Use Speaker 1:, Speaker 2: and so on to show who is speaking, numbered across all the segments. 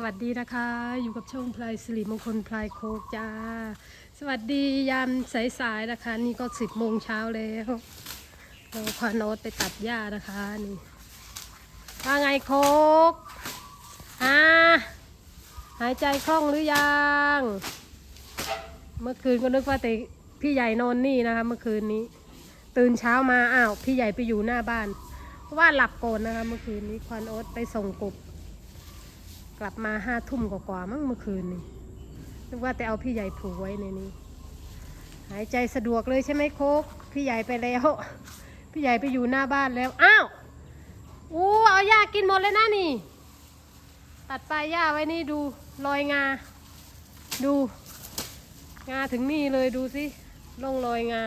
Speaker 1: สวัสดีนะคะ อยู่กับช่องพลายสิริมงคลพลายโคกจ้า สวัสดียามสายๆนะคะ นี่ก็สิบโมงเช้าแล้วเราพาโนตไปตัดหญ้านะคะนี่ว่าไงโคกฮะหายใจคล่องหรือยัง เมื่อคืนก็นึกว่าแต่พี่ใหญ่นอนนี่นะคะ เมื่อคืนนี้ ตื่นเช้ามาอ้าวพี่ใหญ่ไปอยู่หน้าบ้านเพราะว่าหลับก่อนนะคะ เมื่อคืนนี้ควานโอ๊ตไปส่งกบ กลับมาห้าทุ่มกว่าๆมั้งเมื่อคืนนี้นึกว่าแต่เอาพี่ใหญ่ผูกไว้ในนี้ หายใจสะดวกเลยใช่ไหมโคก พี่ใหญ่ไปแล้ว พี่ใหญ่ไปอยู่หน้าบ้านแล้ว อ้าวอู้เอาหญ้ากินหมดเลยนะนี่ ตัดปลายหญ้าไว้นี่ดูรอยงา ดู งาถึงนี่เลยดูสิล่องรอยงา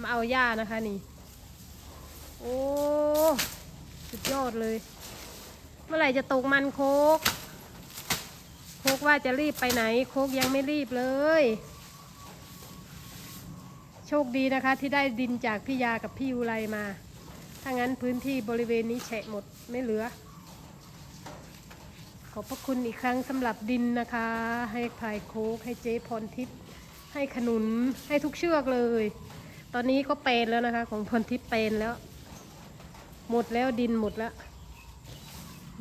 Speaker 1: มาเอาหญ้านะคะนี่ โอ้ สุดยอดเลย เมื่อไหร่จะตกมันโคก โคกว่าจะรีบไปไหน โคกยังไม่รีบเลย โชคดีนะคะที่ได้ดินจากพี่ยากับพี่อุไรมา ถ้างั้นพื้นที่บริเวณนี้แฉะหมดไม่เหลือ ขอบพระคุณอีกครั้งสำหรับดินนะคะ ให้พายโคก ให้เจ๊พรทิพย์ให้ขนุนให้ทุกเชือกเลย ตอนนี้ก็เป็นแล้วนะคะ ของพรทิพย์เป็นแล้ว หมดแล้วดินหมดแล้ว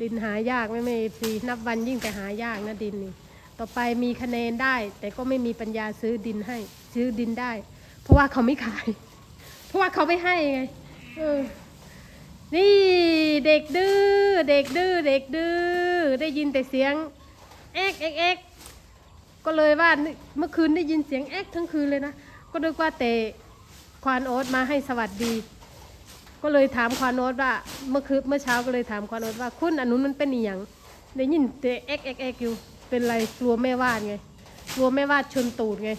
Speaker 1: ดินหายากไม่ไม่ฟรีนับวันยิ่งแต่หายากนะดินนี่ต่อไปมีคะแนนได้ แต่ก็ไม่มีปัญญาซื้อดินให้ ซื้อดินได้ เพราะว่าเขาไม่ขาย เพราะว่าเขาไม่ให้ไงเออนี่เด็กดื้อเด็กดื้อเด็กดื้อได้ยินแต่เสียงเอ็กเอ็กเอ็กก็เลยว่าเมื่อคืนได้ยินเสียงเอ็กทั้งคืนเลยนะ ก็นึกว่าแต่ควานโอ๊ตมาให้สวัสดี ก็เลยถามควานโนตว่าเมื่อคืนเมื่อเช้าก็เลยถามควานโนตว่าคุณอันนู้นมันเป็นอีหยังได้ยินแต่เอ็กเอ็กเอ็กอยู่เป็นไรกลัวแม่วาดไงกลัวแม่วาดชนตูดไง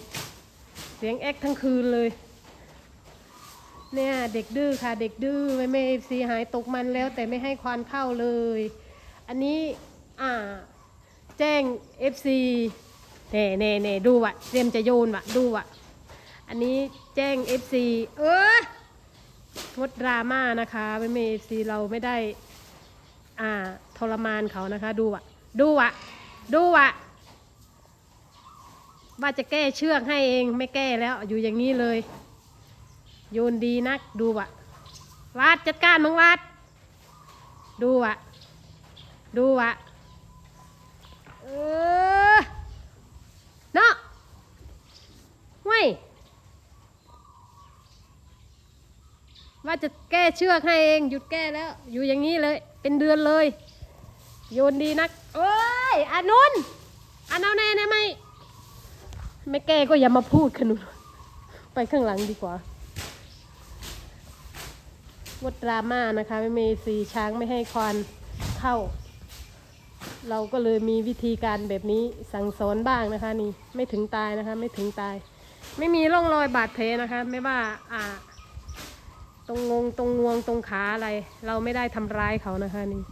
Speaker 1: เสียงเอ็กทั้งคืนเลย เนี่ยเด็กดื้อค่ะ เด็กดื้อไม่ไม่ซีหายตกมันแล้ว แต่ไม่ให้ควานเข้าเลย อันนี้อ่าแจ้ง FC เน่เน่เน่ดูวะเตรียมจะโยนวะดูวะอันนี้แจ้ง FC เออ งดดราม่านะคะไม่เมซีเราไม่ได้ อ่าทรมานเขานะคะ ดูอะดูอะดูอะว่าจะแก้เชือกให้เองไม่แก้แล้วอยู่อย่างนี้เลย โยนดีนัก ดูอะวัดจัดการมึงวัดดูอะดูอะเออเนาะเว้ย ว่าจะแก้เชือกให้เองหยุดแก้แล้ว อยู่อย่างนี้เลย เป็นเดือนเลย โยนดีนักเอ้ยอานุนอันเอาแน่นะไม่ไม่แก้ก็อย่ามาพูดขนุนไปข้างหลังดีกว่าวดดราม่านะคะไม่มีสีช้างไม่ให้ควานเข้า เราก็เลยมีวิธีการแบบนี้สั่งสอนบ้างนะคะ นี่ไม่ถึงตายนะคะ ไม่ถึงตาย ไม่มีร่องรอยบาดแผลนะคะ ไม่ว่าอ่า รงงงตรงงวงตรงขาอะไร เราไม่ได้ทำร้ายเขานะคะนี่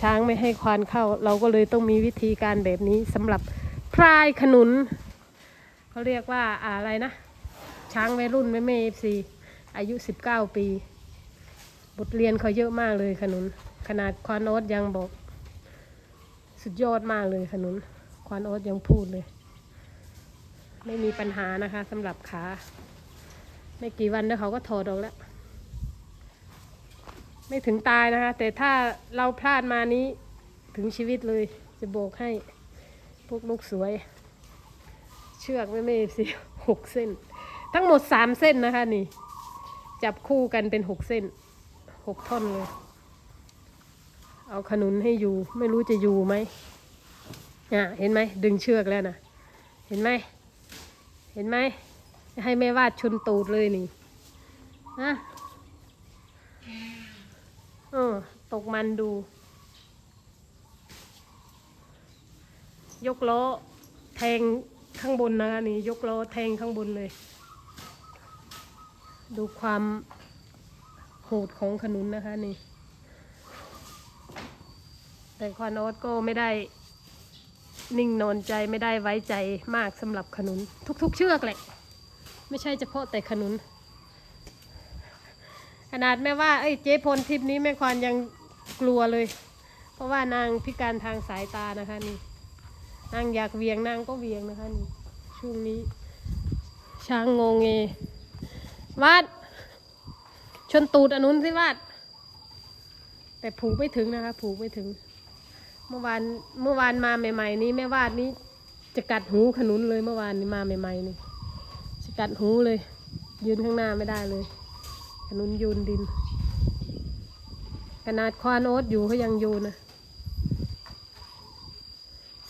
Speaker 1: ช้างไม่ให้ควานเข้า เราก็เลยต้องมีวิธีการแบบนี้สำหรับพรายขนุนเขาเรียกว่าอะไรนะ ช้างวัยรุ่นแม่เมฟซีอายุ 19 ปี บทเรียนเขาเยอะมากเลยขนุน ขนาดควานโอ๊ตยังบอก สุดยอดมากเลยขนุน ควานโอ๊ตยังพูดเลย ไม่มีปัญหานะคะสำหรับขา ไม่กี่วันแล้วเขาก็ถอดออกแล้ว ไม่ถึงตายนะคะ แต่ถ้าเราพลาดมานี้ถึงชีวิตเลย จะโบกให้พวกลูกสวย เชือกไม่ไม่สิหกเส้น ทั้งหมดสามเส้นนะคะนี่ จับคู่กันเป็นหกเส้นหกท่อนเลย เอาขนุนให้อยู่ ไม่รู้จะอยู่ไหมอะเห็นไหมดึงเชือกแล้วนะเห็นไหมเห็นไหมให้แม่วาดชนตูดเลยนี่นะ เออ ตกมันดู ยกล้อแทงข้างบนนะคะนี่ยกล้อแทงข้างบนเลย ดูความโหดของขนุนนะคะนี่ แต่ควานอสก็ไม่ได้นิ่งนอนใจไม่ได้ไว้ใจมากสำหรับขนุน ทุกๆ เชือกแหละ ไม่ใช่เฉพาะแต่ขนุน ขนาดแม่ว่าไอ้ยเจ๊พลทิพนี้แม่ควานยังกลัวเลย เพราะว่านางพิการทางสายตานะคะนี่นางอยากเวียงนางก็เวียงนะคะนี่ช่วงนี้ช้างงงเงวาด ชนตูดอนนุนสิวาด แต่ผูกไม่ถึงนะคะ ผูกไม่ถึง เมื่อวานเมื่อวานมาใหม่ ๆ นี้แม่วาดนี้จะกัดหูขนุนเลยเมื่อวานนี้มาใหม่ๆนี่จะกัดหูเลย ยืนข้างหน้าไม่ได้เลย ขนุนโยูนดิน ขนาดควานโอ๊ตอยู่เขายังโยนนะ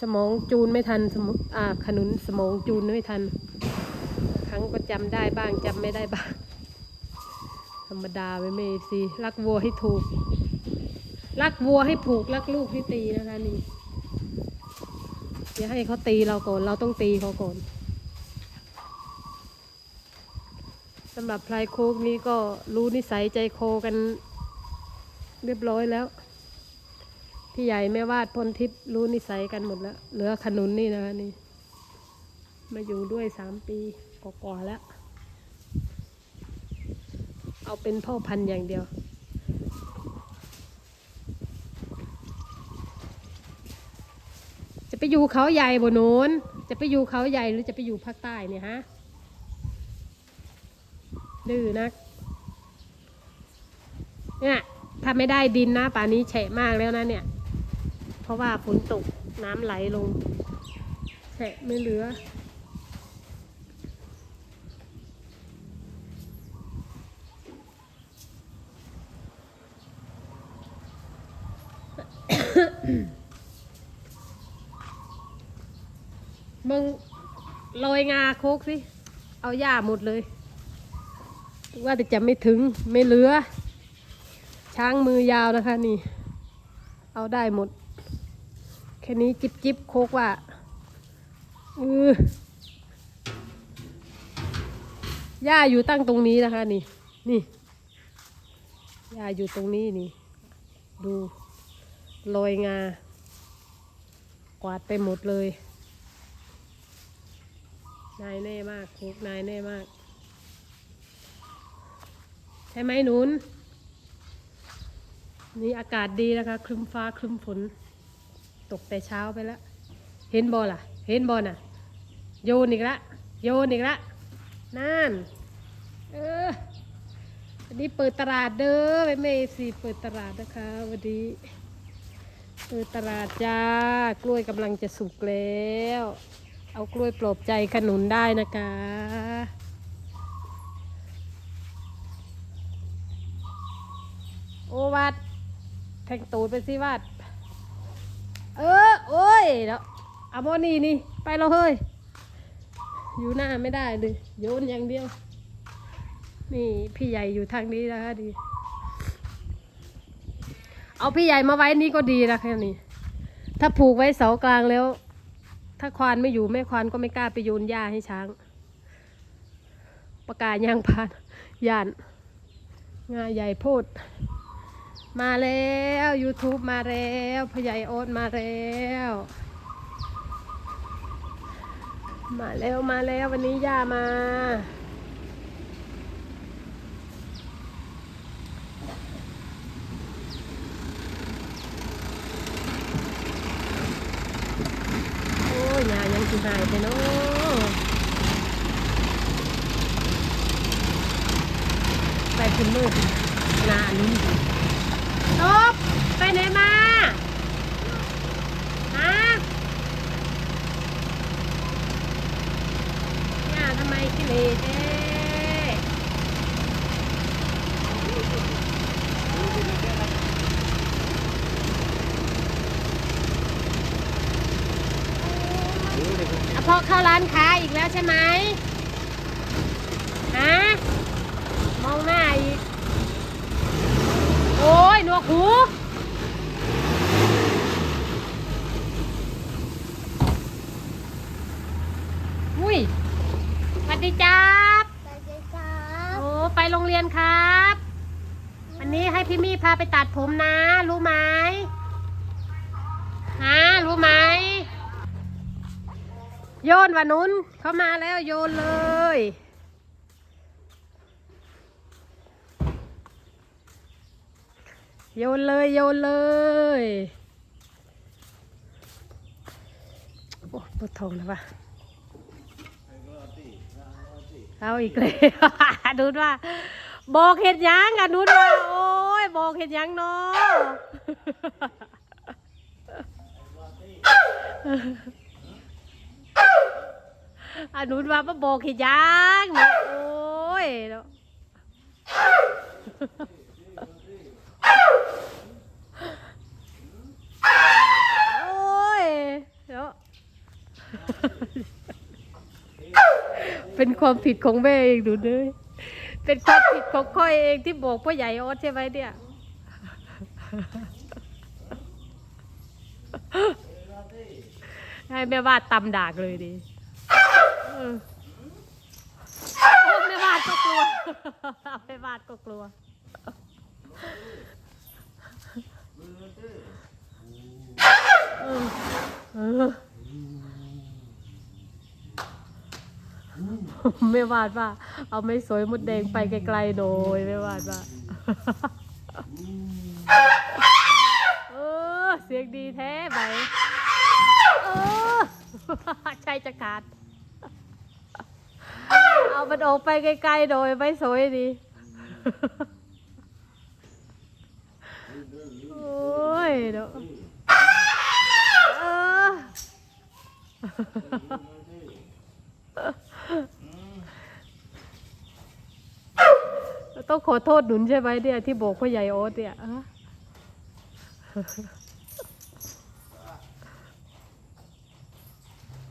Speaker 1: สมองจูนไม่ทันสมองอ่าขนุนสมองจูนไม่ทัน ครั้งก็จำได้บ้างจำไม่ได้บ้าง ธรรมดาไปไม่สิรักวัวให้ถูก รักวัวให้ผูก รักลูกให้ตีนะคะนี่อย่าให้เขาตีเราก่อน เราต้องตีเขาก่อนสำหรับพลายโคกนี้ก็รู้นิสัยใจโคกัน เรียบร้อยแล้ว พี่ใหญ่แม่วาดพลทิพย์รู้นิสัยกันหมดแล้ว เหลือขนุนนี่นะคะนี่ มาอยู่ด้วยสามปีกว่าแล้ว เอาเป็นพ่อพันธุ์อย่างเดียวจะไปอยู่เขาใหญ่บนโน้น จะไปอยู่เขาใหญ่หรือจะไปอยู่ภาคใต้เนี่ยฮะ ดื้อนัก เนี่ยถ้าไม่ได้ดินนะป่านี้แฉะมากแล้วนะเนี่ย เพราะว่าฝนตกน้ำไหลลงแฉะไม่เหลือ มึงโรยงาโคกสิ เอาหญ้าหมดเลย ว่าแต่จะไม่ถึงไม่เหลือ ช้างมือยาวนะคะนี่ เอาได้หมด แค่นี้จิบจิบโคกว่าเออหญ้าอยู่ตั้งตรงนี้นะคะนี่ นี่หญ้าอยู่ตรงนี้นี่ ดูโรยงา กวาดไปหมดเลย นายแน่มากโคกนายแน่มาก ใช่ไหมนุนนี่อากาศดีนะคะครึมฟ้าครึมฝนตกแต่เช้าไปแล้วเห็นบอล่ะ เห็นบอน่ะ โยนอีกละ โยนอีกละนั่นเออวันนี้เปิดตลาดเด้อไปเมสีเปิดตลาดนะคะ วันนี้เปิดตลาดจ้ากล้วยกำลังจะสุกแล้ว เอากล้วยปลอบใจขนุนได้นะคะ โอ วัดแทงตูดไปสิวัด เออ โอ้ยแล้วเอาโมนี่นี่ ไปเราเฮ้ย อยู่หน้าไม่ได้เลยโยนอย่างเดียว นี่พี่ใหญ่อยู่ทางนี้นะคะดี เอาพี่ใหญ่มาไว้นี่ก็ดีนะคะนี่ ถ้าผูกไว้เสากลางแล้ว ถ้าควานไม่อยู่แม่ควานก็ไม่กล้าไปโยนหญ้าให้ช้าง ประกาศยางพานย่านงาใหญ่โพด มาแล้ว YouTube มาแล้วพ่อใหญ่โอ๊ตมาแล้ว มาแล้วมาแล้ววันนี้ย่ามา โอ้ยยายังสิหายไปเนาะไปคุณมืดงานนี้ ตบไปไหนมาฮะย่าทำไมกิเลสเด้อะพอเข้าร้านค้าอีกแล้วใช่ไหมฮะมองหน้าอีก โอ้ยหนวกหูอุ้ยสวัสดีจ้าบ
Speaker 2: สวัสดีครับ
Speaker 1: โอ้ไปโรงเรียนครับ วันนี้ให้พี่มี่พาไปตัดผมนะ รู้ไหมฮะรู้ไหม โยนวะนุนเขามาแล้วโยนเลย โยนเลยโยนเลยโอ้ปวดท้องเลยปะเอาอีกเลยดูดว่าบอกเห็ดยังอะดูดว่าโอ้ยบอกเห็ดยังเนาะอะนนู้นว่ามาบอกเห็ดยังโอ้ยเนาะ เป็นความผิดของแม่เองดูเลยเป็นความผิดของค่อยเองที่บอกพ่อใหญ่ออสใช่ไหมเนี่ยให้แม่วาดตำดากเลยดิเออโอ้แม่วาดก็กลัวแม่วาดก็กลัวเออเออ ไม่วาดว่า เอาไม่สวยมดแดงไปไกลๆโดยไม่วาดว่าเออเสียงดีแท้ไปเออใช่จะขาด เอามันออกไปไกลๆโดยไม่สวยดีโอ้ยเดี๋ยวเออ ต้อง ขอโทษหนุนใช่ไหมเนี่ยที่บอกพ่อใหญ่โอ๊ตเนี่ย